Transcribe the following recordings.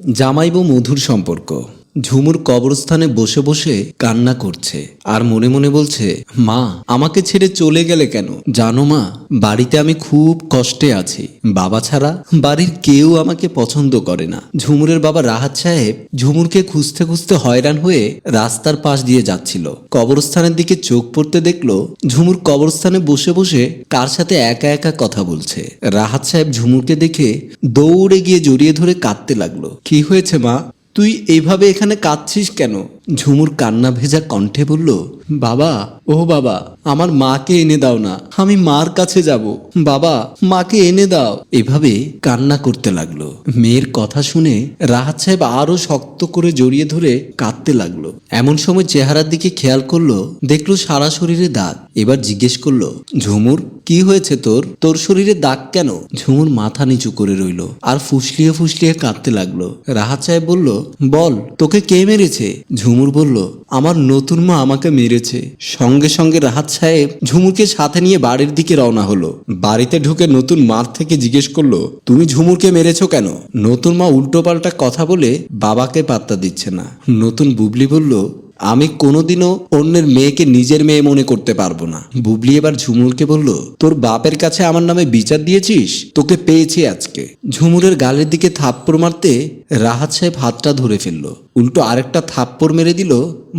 জামাইবু মধুর সম্পর্ক। ঝুমুর কবরস্থানে বসে বসে কান্না করছে আর মনে মনে বলছে, মা, আমাকে ছেড়ে চলে গেলে কেন? জানো মা, বাড়িতে আমি খুব কষ্টে আছি। বাবা ছাড়া বাড়ির কেউ আমাকে পছন্দ করে না। ঝুমুরের বাবা রাহাত সাহেব ঝুমুরকে খুঁজতে খুঁজতে হয়রান হয়ে রাস্তার পাশ দিয়ে যাচ্ছিল। কবরস্থানের দিকে চোখ পড়তে দেখল, ঝুমুর কবরস্থানে বসে বসে কার সাথে একা একা কথা বলছে। রাহাত সাহেব ঝুমুরকে দেখে দৌড়ে গিয়ে জড়িয়ে ধরে কাঁদতে লাগল। কি হয়েছে মা? তুই এইভাবে এখানে কাঁদছিস কেন? ঝুমুর কান্না ভেজা কণ্ঠে বলল, বাবা ও বাবা, আমার মাকে এনে দাও না, আমি মার কাছে যাব। বাবা, মাকে এনে দাও। এভাবে কান্না করতে লাগল। মেয়ের কথা শুনে রাহাত সাহেব আরও শক্ত করে জড়িয়ে ধরে কাঁদতে লাগল। এমন সময় চেহারার দিকে খেয়াল করল, দেখল সারা শরীরে দাগ। এবার জিজ্ঞেস করল, ঝুমুর, কি হয়েছে তোর? তোর শরীরে দাগ কেন? ঝুমুর মাথা নিচু করে রইল আর ফুসলিয়ে ফুসলিয়ে কাঁদতে লাগল। রাহাত সাহেব বলল, বল, তোকে কে মেরেছে? ঝুমুর বলল, আমার নতুন মা আমাকে মেরেছে। সঙ্গে সঙ্গে রাহাত সাহেব ঝুমুরকে সাথে নিয়ে বাড়ির দিকে রওনা হলো। বাড়িতে ঢুকে নতুন মার থেকে জিজ্ঞেস করল, তুমি ঝুমুরকে মেরেছো কেন? নতুন মা উল্টোপাল্টা কথা বলে বাবাকে পাত্তা দিচ্ছে না। নতুন বুবলি বলল, আমি কোনোদিনও অন্যের মেয়েকে নিজের মেয়ে মনে করতে পারব না। বুবলি এবার ঝুমুরকে বলল, তোর বাপের কাছে আমার নামে বিচার দিয়েছিস? তোকে পেয়েছি আজকে। ঝুমুরের গালের দিকে থাপ্পড় মারতে রাহাত সাহেব হাতটা ধরে ফেলল। উল্টো আরেকটা থাপ্পড় মেরে দিল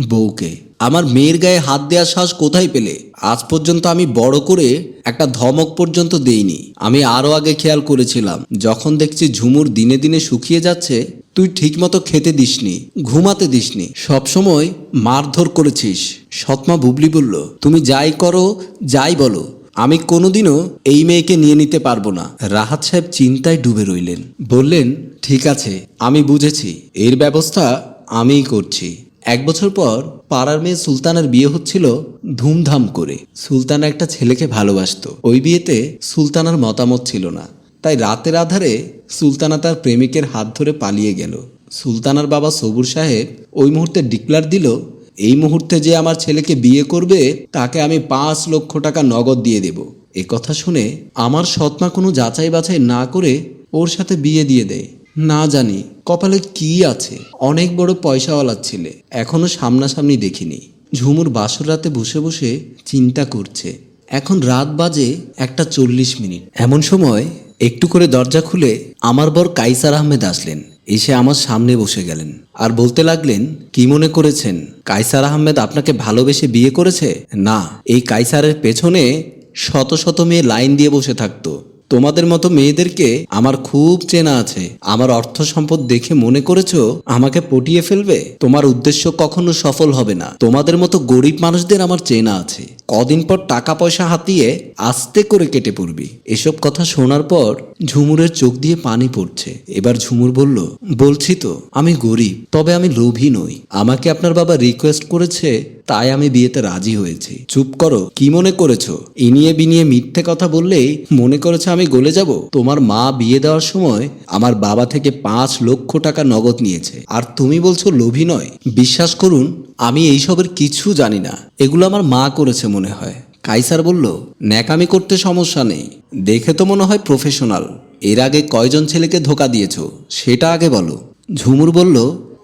বউকে। আমার মেয়ের গায়ে হাত দেওয়ার সাহস কোথায় পেলে? আজ পর্যন্ত আমি বড় করে একটা ধমক পর্যন্ত দেইনি। আমি আরও আগে খেয়াল করেছিলাম, যখন দেখছি ঝুমুর দিনে দিনে শুকিয়ে যাচ্ছে, তুই ঠিকমতো খেতে দিসনি, ঘুমাতে দিসনি। সবসময় মারধর করেছিস। সৎমা বুবলি বলল, তুমি যাই করো, যাই বলো। আমি কোনোদিনও এই মেয়েকে নিয়ে নিতে পারব না। রাহাত সাহেব চিন্তায় ডুবে রইলেন। বললেন, ঠিক আছে, আমি বুঝেছি। এর ব্যবস্থা আমিই করছি। এক বছর পর পাড়ার মেয়ে সুলতানার বিয়ে হচ্ছিল ধুমধাম করে। সুলতানা একটা ছেলেকে ভালোবাসতো। ওই বিয়েতে সুলতানার মতামত ছিল না। তাই রাতের আধারে সুলতানা তার প্রেমিকের হাত ধরে পালিয়ে গেল। সুলতানার বাবা সবুর সাহেব ওই মুহূর্তে ডিক্লার দিল এই মুহূর্তে যে আমার ছেলেকে বিয়ে করবে, তাকে আমি পাঁচ লক্ষ টাকা নগদ দিয়ে দেব। এ কথা শুনে আমার সৎমা কোনো যাচাই বাছাই না করে ওর সাথে বিয়ে দিয়ে দেয়। না জানি কপালে কি আছে। অনেক বড় পয়সাওয়ালা ছেলে, এখনও সামনাসামনি দেখিনি। ঝুমুর বাসর রাতে বসে বসে চিন্তা করছে। এখন রাত বাজে একটা চল্লিশ মিনিট। এমন সময় একটু করে দরজা খুলে আমার বর কাইসার আহমেদ আসলেন। এসে আমার সামনে বসে গেলেন। আর বলতে লাগলেন, কি মনে করেছেন? কাইসার আহমেদ আপনাকে ভালোবেসে বিয়ে করেছে? না, এই কাইসারের পেছনে শত শত মেয়ে লাইন দিয়ে বসে থাকতো। তোমাদের মতো মেয়েদেরকে আমার খুব চেনা আছে। আমার অর্থ সম্পদ দেখে মনে করেছ আমাকে পটিয়ে ফেলবে? তোমার উদ্দেশ্য কখনো সফল হবে না। তোমাদের মতো গরিব মানুষদের আমার চেনা আছে। কদিন পর টাকা পয়সা হাতিয়ে আস্তে করে কেটে পড়বি। এসব কথা শোনার পর ঝুমুরের চোখ দিয়ে পানি পড়ছে। এবার ঝুমুর বলল, বলছি তো, আমি গরিব, তবে আমি লোভী নই। আমাকে আপনার বাবা রিকোয়েস্ট করেছে, তাই আমি বিয়েতে রাজি হয়েছি। চুপ করো, কি মনে করেছ? ইনিয়ে বিনিয়ে মিথ্যে কথা বললেই মনে করেছ আমি গলে যাব? তোমার মা বিয়ে দেওয়ার সময় আমার বাবা থেকে পাঁচ লক্ষ টাকা নগদ নিয়েছে। আর তুমি বলছো লোভী নয়। বিশ্বাস করুন, আমি এইসবের কিছু জানি না। এগুলো আমার মা করেছে মনে হয়। কাইসার বলল, ন্যাকামি করতে সমস্যা নেই। দেখে তো মনে হয় প্রফেশনাল এর আগে কয়জন ছেলেকে ধোকা দিয়েছ, সেটা আগে বলো। ঝুমুর বলল,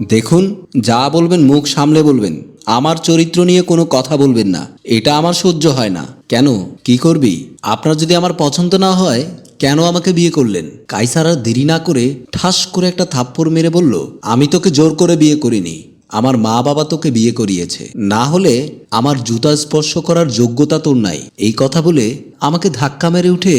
দেখুন, যা বলবেন মুখ সামলে বলবেন। আমার চরিত্র নিয়ে কোনো কথা বলবেন না। এটা আমার সহ্য হয় না। কেন? কি করবি? আপনার যদি আমার পছন্দ না হয়, কেন আমাকে বিয়ে করলেন? কাইসার আর দেরি না করে ঠাস করে একটা থাপ্পড় মেরে বলল, আমি তোকে জোর করে বিয়ে করিনি। আমার মা বাবা তোকে বিয়ে করিয়েছে। না হলে আমার জুতা স্পর্শ করার যোগ্যতা তোর নাই। এই কথা বলে আমাকে ধাক্কা মেরে উঠে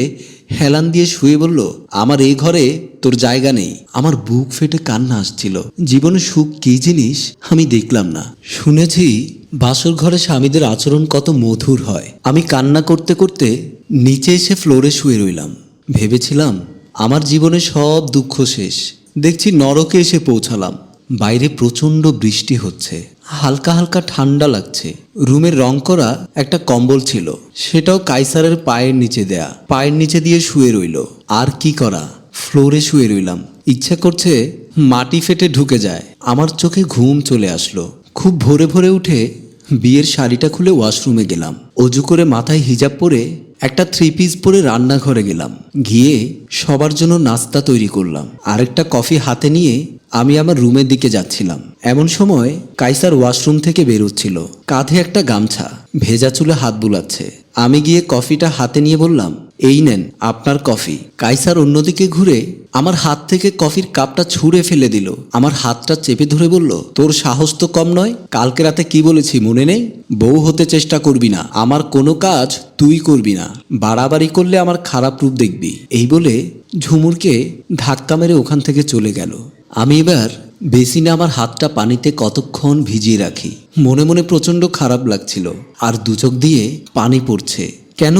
হেলান দিয়ে শুয়ে বলল, আমার এই ঘরে তোর জায়গা নেই। আমার বুক ফেটে কান্না আসছিল। জীবনে সুখ কি জিনিস আমি দেখলাম না। শুনেছি বাসর ঘরে স্বামীদের আচরণ কত মধুর হয়। আমি কান্না করতে করতে নিচে এসে ফ্লোরে শুয়ে রইলাম। ভেবেছিলাম, আমার জীবনে সব দুঃখ শেষ। দেখছি নরকে এসে পৌঁছালাম। বাইরে প্রচণ্ড বৃষ্টি হচ্ছে। হালকা হালকা ঠান্ডা লাগছে। রুমের রং করা একটা কম্বল ছিল। সেটাও কাইসারের পায়ের নিচে দেয়া। পায়ের নিচে দিয়ে শুয়ে রইল। আর কি করা? ফ্লোরে শুয়ে রইলাম। ইচ্ছা করছে মাটি ফেটে ঢুকে যায়। আমার চোখে ঘুম চলে আসলো। খুব ভোরে ভোরে উঠে বিয়ের শাড়িটা খুলে ওয়াশরুমে গেলাম। অজু করে মাথায় হিজাব পরে একটা থ্রি পিস পরে রান্নাঘরে গেলাম। গিয়ে সবার জন্য নাস্তা তৈরি করলাম। আরেকটা কফি হাতে নিয়ে আমি আমার রুমের দিকে যাচ্ছিলাম। এমন সময় কাইসার ওয়াশরুম থেকে বেরোচ্ছিল। কাঁধে একটা গামছা। ভেজা চুলে হাত বুলাচ্ছে। আমি গিয়ে কফিটা হাতে নিয়ে বললাম, এই নেন, আপনার কফি। কাইসার অন্যদিকে ঘুরে আমার হাত থেকে কফির কাপটা ছুঁড়ে ফেলে দিল। আমার হাতটা চেপে ধরে বলল, তোর সাহস তো কম নয়, কালকে রাতে কি বলেছি মনে নেই? বউ হতে চেষ্টা করবি না, আমার কোনো কাজ তুই করবি না। বাড়াবাড়ি করলে আমার খারাপ রূপ দেখবি। এই বলে ঝুমুরকে ধাক্কা মেরে ওখান থেকে চলে গেল। আমি এবার বেসিনে আমার হাতটা পানিতে কতক্ষণ ভিজিয়ে রাখি। মনে মনে প্রচণ্ড খারাপ লাগছিল। আর দুচোখ দিয়ে পানি পড়ছে। কেন?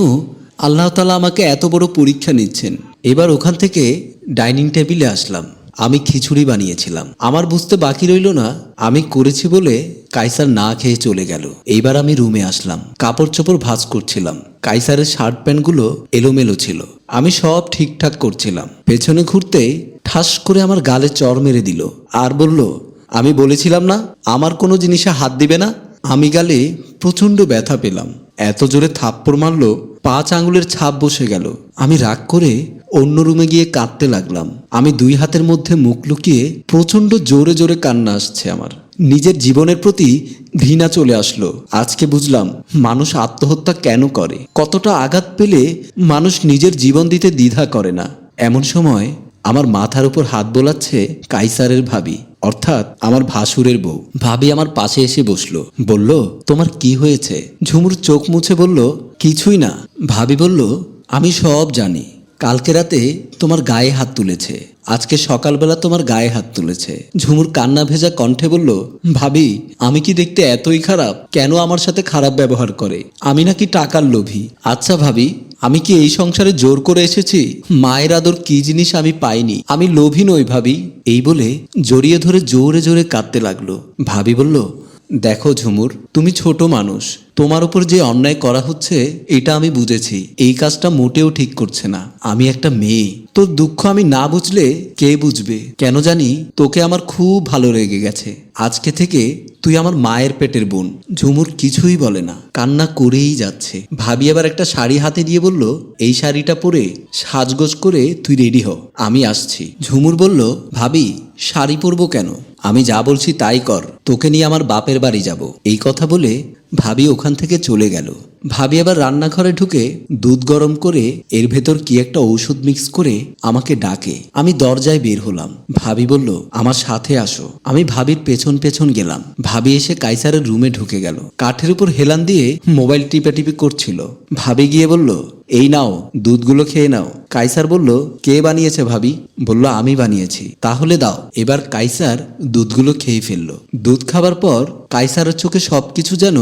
আল্লাহ তালা আমাকে এত বড় পরীক্ষা নিচ্ছেন। এবার ওখান থেকে ডাইনিং টেবিলে আসলাম। আমি খিচুড়ি বানিয়েছিলাম। আমার বুঝতে বাকি রইল না। আমি করেছি বলে কাইসার না খেয়ে চলে গেল। এইবার আমি রুমে আসলাম। কাপড় চোপড় ভাজ করছিলাম। কাইসারের শার্ট প্যান্টগুলো এলোমেলো ছিল। আমি সব ঠিকঠাক করছিলাম। পেছনে ঘুরতেই ঠাস করে আমার গালে চর মেরে দিল আর বলল, আমি বলেছিলাম না, আমার কোনো জিনিসে হাত দিবে না? আমি গালে প্রচণ্ড ব্যথা পেলাম। এত জোরে থাপ্পড় মারলো, পাঁচ আঙুলের ছাপ বসে গেল। আমি রাগ করে অন্য রুমে গিয়ে কাঁদতে লাগলাম। আমি দুই হাতের মধ্যে মুখ লুকিয়ে প্রচণ্ড জোরে জোরে কান্না আসছে আমার। নিজের জীবনের প্রতি ঘৃণা চলে আসলো। আজকে বুঝলাম, মানুষ আত্মহত্যা কেন করে? কতটা আঘাত পেলে মানুষ নিজের জীবন দিতে দ্বিধা করে না? এমন সময় আমার মাথার উপর হাত বোলাচ্ছে কাইসারের ভাবি, অর্থাৎ আমার ভাসুরের বউ। ভাবি আমার পাশে এসে বসল, বলল, তোমার কি হয়েছে? ঝুমুর চোখ মুছে বলল, কিছুই না। ভাবি বলল, আমি সব জানি। কালকে রাতে তোমার গায়ে হাত তুলেছে। আজকে সকালবেলা তোমার গায়ে হাত তুলেছে। ঝুমুর কান্না ভেজা কণ্ঠে বলল, ভাবি, আমি কি দেখতে এতই খারাপ? কেন আমার সাথে খারাপ ব্যবহার করে? আমি নাকি টাকার লোভী। আচ্ছা ভাবি আমি কি এই সংসারে জোর করে এসেছি? মায়ের আদর কি জিনিস আমি পাইনি? আমি লোভী নই ভাবি। এই বলে জড়িয়ে ধরে জোরে জোরে কাঁদতে লাগল। ভাবি বলল, দেখো ঝুমুর, তুমি ছোট মানুষ। তোমার উপর যে অন্যায় করা হচ্ছে, এটা আমি বুঝেছি। এই কাজটা মোটেও ঠিক করছে না। আমি একটা মেয়ে। তোর দুঃখ আমি না বুঝলে কে বুঝবে? কেন জানি তোকে আমার খুব ভালো লেগে গেছে। আজকে থেকে তুই আমার মায়ের পেটের বোন। ঝুমুর কিছুই বলে না। কান্না করেই যাচ্ছে। ভাবি আবার একটা শাড়ি হাতে দিয়ে বলল, এই শাড়িটা পরে সাজগোজ করে তুই রেডি হ। আমি আসছি। ঝুমুর বলল, ভাবি, শাড়ি পরবো কেন? আমি যা বলছি তাই কর। তোকে নিয়ে আমার বাপের বাড়ি যাব। এই কথা বলে ভাবি ওখান থেকে চলে গেল। ভাবি আবার রান্নাঘরে ঢুকে দুধ গরম করে এর ভেতর কি একটা ঔষধ মিক্স করে আমাকে ডাকে। আমি দরজায় বের হলাম। ভাবি বলল, আমার সাথে আসো। আমি ভাবির পেছন পেছন গেলাম। ভাবি এসে কাইসারের রুমে ঢুকে গেল। কাঠের উপর হেলান দিয়ে মোবাইল টিপাটিপি করছিল। ভাবি গিয়ে বলল এই নাও, দুধগুলো খেয়ে নাও। কাইসার বলল, কে বানিয়েছে ভাবি? বলল, আমি বানিয়েছি। তাহলে দাও। এবার কাইসার দুধগুলো খেয়ে ফেলল। দুধ খাবার পর কাইসারের চোখে সবকিছু যেন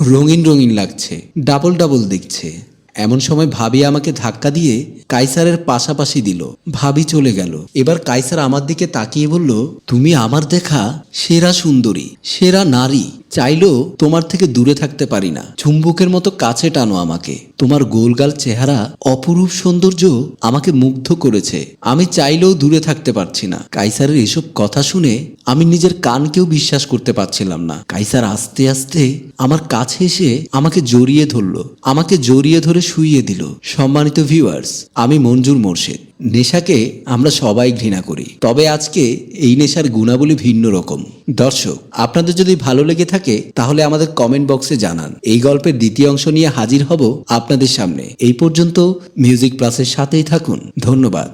রঙিন রঙিন লাগছে, ডাবল ডাবল দেখছে। এমন সময় ভাবি আমাকে ধাক্কা দিয়ে কাইসারের পাশাপাশি দিল। ভাবি চলে গেল। এবার কাইসার আমার দিকে তাকিয়ে বলল, তুমি আমার দেখা সেরা সুন্দরী, সেরা নারী চাইলেও তোমার থেকে দূরে থাকতে পারি না। চুম্বকের মতো কাছে টানো আমাকে। তোমার গোলগাল চেহারা অপরূপ সৌন্দর্য আমাকে মুগ্ধ করেছে। আমি চাইলেও দূরে থাকতে পারছি না। কাইসারের এসব কথা শুনে আমি নিজের কানকেও বিশ্বাস করতে পারছিলাম না। কাইসার আস্তে আস্তে আমার কাছে এসে আমাকে জড়িয়ে ধরলো। আমাকে জড়িয়ে ধরে শুইয়ে দিল। সম্মানিত ভিউয়ার্স আমি মঞ্জুর মোর্শেদ। নেশাকে আমরা সবাই ঘৃণা করি। তবে আজকে এই নেশার গুণাবলী ভিন্ন রকম। দর্শক, আপনাদের যদি ভালো লেগে থাকে, তাহলে আমাদের কমেন্ট বক্সে জানান। এই গল্পের দ্বিতীয় অংশ নিয়ে হাজির হব আপনাদের সামনে। এই পর্যন্ত মিউজিক প্লাসের সাথেই থাকুন। ধন্যবাদ।